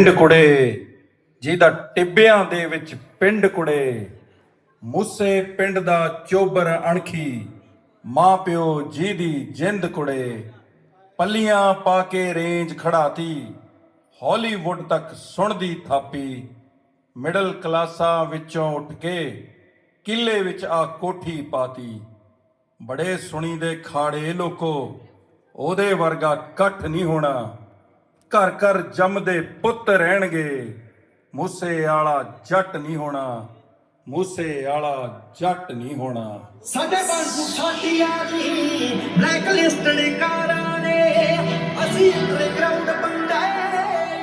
ਪਿੰਡ ਕੁੜੇ, ਜਿਹਦਾ ਟਿੱਬਿਆਂ ਦੇ ਵਿੱਚ ਪਿੰਡ ਕੁੜੇ, ਮੂਸੇ ਪਿੰਡ ਦਾ ਚੋਬਰ ਅਣਖੀ ਮਾਂ ਪਿਓ ਜੀ ਦੀ ਜਿੰਦ ਕੁੜੇ, ਪੱਲੀਆਂ ਪਾ ਕੇ ਰੇਂਜ ਖੜਾਤੀ, ਹਾਲੀਵੁੱਡ ਤੱਕ ਸੁਣਦੀ ਥਾਪੀ, ਮਿਡਲ ਕਲਾਸਾਂ ਵਿੱਚੋਂ ਉੱਠ ਕੇ ਕਿੱਲੇ ਵਿੱਚ ਆ ਕੋਠੀ ਪਾਤੀ। ਬੜੇ ਸੁਣੀ ਦੇ ਖਾੜੇ ਲੋਕੋ, ਉਹਦੇ ਵਰਗਾ ਇਕੱਠ ਨਹੀਂ ਹੋਣਾ। ਘਰ ਘਰ ਜੰਮਦੇ ਪੁੱਤ ਰਹਿਣਗੇ। ਮੂਸੇ ਵਾਲਾ ਜੱਟ ਨਹੀਂ ਹੋਣਾ। ਮੂਸੇ ਵਾਲਾ ਜੱਟ ਨਹੀਂ ਹੋਣਾ। ਸਾਡੇ ਬਾਂਗੂ ਸਾਡੀਆਂ ਦੀ ਬਲੈਕ ਲਿਸਟਡ ਕਾਰਾਂ ਨੇ। ਅਸੀਂ ਅੰਡਰਗਰਾਉਂਡ ਬੰਦੇ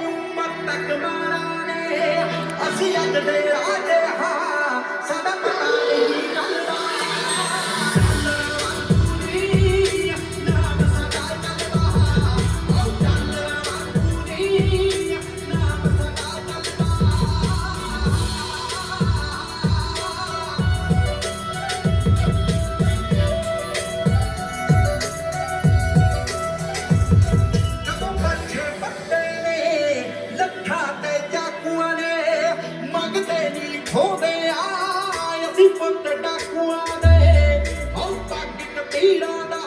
ਉੱਪਰ ਤੱਕ ਮਾਰਾਂ ਨੇ। ਅਸੀਂ ਅੱਜ ਦੇ ਸੋਦੇ ਆ ਅਸੀਂ ਪੰਡ ਡਾਕੂਆਂ ਦੇ ਹਉ ਤੱਕ ਟਪੀਰਾਂ ਦਾ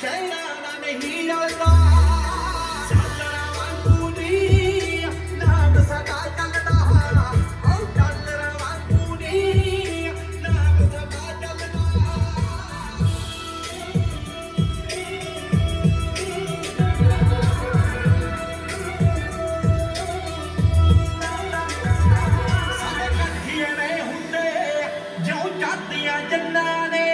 ਸ਼ਹਿਰਾਂ ਦਾ ਨਹੀਂ ਜਾਂਦਾ ਉਹ ਜਾਂਦੀਆਂ ਜੰਨਾ ਨੇ